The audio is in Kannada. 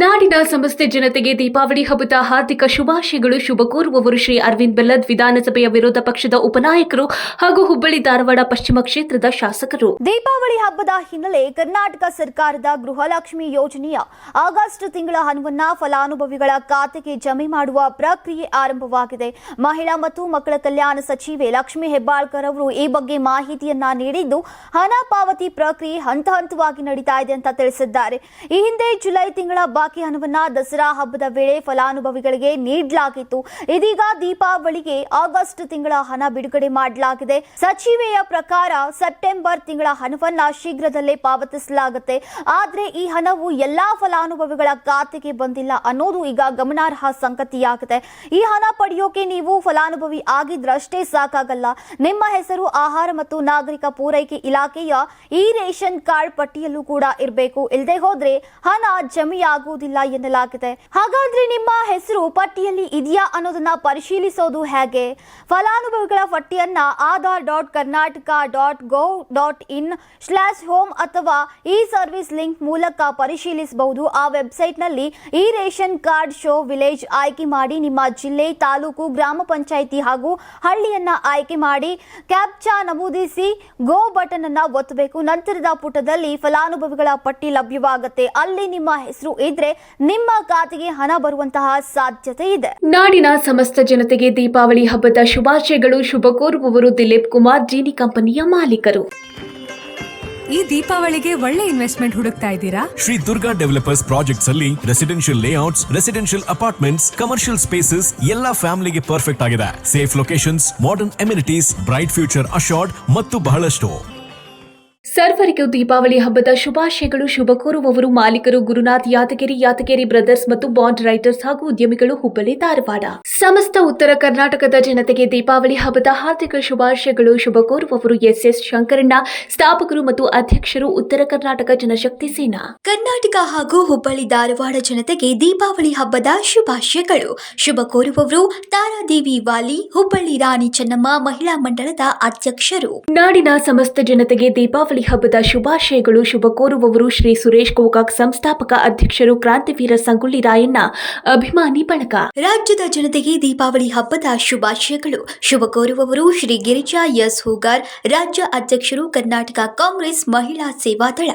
ನಾಡಿನ ಸಮಸ್ತ ಜನತೆಗೆ ದೀಪಾವಳಿ ಹಬ್ಬದ ಹಾರ್ದಿಕ ಶುಭಾಶಯಗಳು. ಶುಭ ಕೋರುವವರು ಶ್ರೀ ಅರವಿಂದ್ ಬೆಲ್ಲದ್ ವಿಧಾನಸಭೆಯ ವಿರೋಧ ಪಕ್ಷದ ಉಪನಾಯಕರು ಹಾಗೂ ಹುಬ್ಬಳ್ಳಿ ಧಾರವಾಡ ಪಶ್ಚಿಮ ಕ್ಷೇತ್ರದ ಶಾಸಕರು. ದೀಪಾವಳಿ ಹಬ್ಬದ ಹಿನ್ನೆಲೆ ಕರ್ನಾಟಕ ಸರ್ಕಾರದ ಗೃಹಲಕ್ಷ್ಮಿ ಯೋಜನೆಯ ಆಗಸ್ಟ್ ತಿಂಗಳ ಹಣವನ್ನ ಫಲಾನುಭವಿಗಳ ಖಾತೆಗೆ ಜಮೆ ಮಾಡುವ ಪ್ರಕ್ರಿಯೆ ಆರಂಭವಾಗಿದೆ. ಮಹಿಳಾ ಮತ್ತು ಮಕ್ಕಳ ಕಲ್ಯಾಣ ಸಚಿವೆ ಲಕ್ಷ್ಮಿ ಹೆಬ್ಬಾಳ್ಕರ್ ಅವರು ಈ ಬಗ್ಗೆ ಮಾಹಿತಿಯನ್ನ ನೀಡಿದ್ದು, ಹಣ ಪಾವತಿ ಪ್ರಕ್ರಿಯೆ ಹಂತ ಹಂತವಾಗಿ ನಡೀತಾ ಇದೆ ಅಂತ ತಿಳಿಸಿದ್ದಾರೆ. ಈ ಹಿಂದೆ ಜುಲೈ ತಿಂಗಳ ಬಾಕಿ ಹಣವನ್ನ ದಸರಾ ಹಬ್ಬದ ವೇಳೆ ಫಲಾನುಭವಿಗಳಿಗೆ ನೀಡಲಾಗಿತ್ತು. ಇದೀಗ ದೀಪಾವಳಿಗೆ ಆಗಸ್ಟ್ ತಿಂಗಳ ಹಣ ಬಿಡುಗಡೆ ಮಾಡಲಾಗಿದೆ. ಸಚಿವೆಯ ಪ್ರಕಾರ ಸೆಪ್ಟೆಂಬರ್ ತಿಂಗಳ ಹಣವನ್ನ ಶೀಘ್ರದಲ್ಲೇ ಪಾವತಿಸಲಾಗುತ್ತೆ. ಆದ್ರೆ ಈ ಹಣವು ಎಲ್ಲಾ ಫಲಾನುಭವಿಗಳ ಖಾತೆಗೆ ಬಂದಿಲ್ಲ ಅನ್ನೋದು ಈಗ ಗಮನಾರ್ಹ ಸಂಗತಿಯಾಗಿದೆ. ಈ ಹಣ ಪಡೆಯೋಕೆ ನೀವು ಫಲಾನುಭವಿ ಆಗಿದ್ರಷ್ಟೇ ಸಾಕಾಗಲ್ಲ. ನಿಮ್ಮ ಹೆಸರು, ಆಹಾರ ಮತ್ತು ನಾಗರಿಕ ಪೂರೈಕೆ ಇಲಾಖೆಯ ಈ ರೇಷನ್ ಕಾರ್ಡ್ ಪಟ್ಟಿಯಲ್ಲೂ ಕೂಡ ಇರಬೇಕು. ಇಲ್ಲದೆ ಹೋದ್ರೆ ಹಣ ಜಮೆಯಾಗುವುದಿಲ್ಲ ಎನ್ನಲಾಗಿದೆ. ಹಾಗಾದ್ರೆ ನಿಮ್ಮ ಹೆಸರು ಪಟ್ಟಿಯಲ್ಲಿ ಇದೆಯಾ ಅನ್ನೋದನ್ನ ಪರಿಶೀಲಿಸೋದು ಹೇಗೆ? ಫಲಾನುಭವಿಗಳ ಪಟ್ಟಿಯನ್ನ Aadhaar dot Karnataka dot gov dot in slash home ಅಥವಾ ಇ ಸರ್ವಿಸ್ ಲಿಂಕ್ ಮೂಲಕ ಪರಿಶೀಲಿಸಬಹುದು. ಆ ವೆಬ್ಸೈಟ್ನಲ್ಲಿ ಈ ರೇಷನ್ ಕಾರ್ಡ್ ಶೋ ವಿಲೇಜ್ ಆಯ್ಕೆ ಮಾಡಿ ನಿಮ್ಮ ಜಿಲ್ಲೆ, ತಾಲೂಕು, ಗ್ರಾಮ ಪಂಚಾಯಿತಿ ಹಾಗೂ ಹಳ್ಳಿಯನ್ನ ಆಯ್ಕೆ ಮಾಡಿ ಕ್ಯಾಪ್ಚಾ ನಮೂದಿಸಿ ಗೋ ಬಟನ್ ಅನ್ನ ಒತ್ತಬೇಕು. ನಂತರದ ಪುಟದಲ್ಲಿ ಫಲಾನುಭವಿಗಳ ಪಟ್ಟಿ ಲಭ್ಯವಾಗುತ್ತೆ. ಅಲ್ಲಿ ನಿಮ್ಮ ಹೆಸರು ಇದ್ರೆ ನಿಮ್ಮ ಖಾತೆಗೆ ಹಣ ಬರುವಂತಹ ಸಾಧ್ಯತೆ ಇದೆ. ನಾಡಿನ ಸಮಸ್ತ ಜನತೆಗೆ ದೀಪಾವಳಿ ಹಬ್ಬದ ಶುಭಾಶಯಗಳು. ಶುಭ ಕೋರುವವರು ದಿಲೀಪ್ ಕುಮಾರ್ ಜೀನಿ ಕಂಪನಿಯ ಮಾಲೀಕರು. ಈ ದೀಪಾವಳಿಗೆ ಒಳ್ಳೆ ಇನ್ವೆಸ್ಟ್ಮೆಂಟ್ ಹುಡುಕ್ತಾ ಇದ್ದೀರಾ? ಶ್ರೀ ದುರ್ಗಾ ಡೆವಲಪರ್ಸ್ ಪ್ರಾಜೆಕ್ಟ್ಸ್ ಅಲ್ಲಿ residential layouts residential apartments commercial spaces ಎಲ್ಲಾ ಫ್ಯಾಮಿಲಿಗೆ ಪರ್ಫೆಕ್ಟ್ ಆಗಿದೆ. Safe locations modern amenities bright future assured ಮತ್ತು ಬಹಳಷ್ಟು. ಸರ್ವರಿಗೂ ದೀಪಾವಳಿ ಹಬ್ಬದ ಶುಭಾಶಯಗಳು. ಶುಭ ಕೋರುವವರು ಮಾಲೀಕರು ಗುರುನಾಥ್ ಯಾದಗಿರಿ ಯಾದಗಿರಿ ಬ್ರದರ್ಸ್ ಮತ್ತು ಬಾಂಡ್ ರೈಟರ್ಸ್ ಹಾಗೂ ಉದ್ಯಮಿಗಳು ಹುಬ್ಬಳ್ಳಿ ಧಾರವಾಡ. ಸಮಸ್ತ ಉತ್ತರ ಕರ್ನಾಟಕದ ಜನತೆಗೆ ದೀಪಾವಳಿ ಹಬ್ಬದ ಹಾರ್ದಿಕ ಶುಭಾಶಯಗಳು. ಶುಭ ಕೋರುವವರು ಎಸ್ ಎಸ್ ಶಂಕರಣ್ಣ ಸ್ಥಾಪಕರು ಮತ್ತು ಅಧ್ಯಕ್ಷರು ಉತ್ತರ ಕರ್ನಾಟಕ ಜನಶಕ್ತಿ ಸೇನಾ. ಕರ್ನಾಟಕ ಹಾಗೂ ಹುಬ್ಬಳ್ಳಿ ಧಾರವಾಡ ಜನತೆಗೆ ದೀಪಾವಳಿ ಹಬ್ಬದ ಶುಭಾಶಯಗಳು. ಶುಭ ಕೋರುವವರು ತಾರಾದೇವಿ ವಾಲಿ ಹುಬ್ಬಳ್ಳಿ ರಾಣಿ ಚೆನ್ನಮ್ಮ ಮಹಿಳಾ ಮಂಡಳದ ಅಧ್ಯಕ್ಷರು. ನಾಡಿನ ಸಮಸ್ತ ಜನತೆಗೆ ದೀಪಾವಳಿ ಹಬ್ಬದ ಶುಭಾಶಯಗಳು. ಶುಭ ಕೋರುವವರು ಶ್ರೀ ಸುರೇಶ್ ಗೋಕಾಕ್ ಸಂಸ್ಥಾಪಕ ಅಧ್ಯಕ್ಷರು ಕ್ರಾಂತಿವೀರ ಸಂಗೊಳ್ಳಿ ರಾಯಣ್ಣ. ಅಭಿಮಾನಿ ಬಳಗ. ರಾಜ್ಯದ ಜನತೆಗೆ ದೀಪಾವಳಿ ಹಬ್ಬದ ಶುಭಾಶಯಗಳು. ಶುಭ ಕೋರುವವರು ಶ್ರೀ ಗಿರಿಜಾ ಎಸ್. ಹೂಗಾರ್, ರಾಜ್ಯ ಅಧ್ಯಕ್ಷರು ಕರ್ನಾಟಕ ಕಾಂಗ್ರೆಸ್ ಮಹಿಳಾ ಸೇವಾದಳ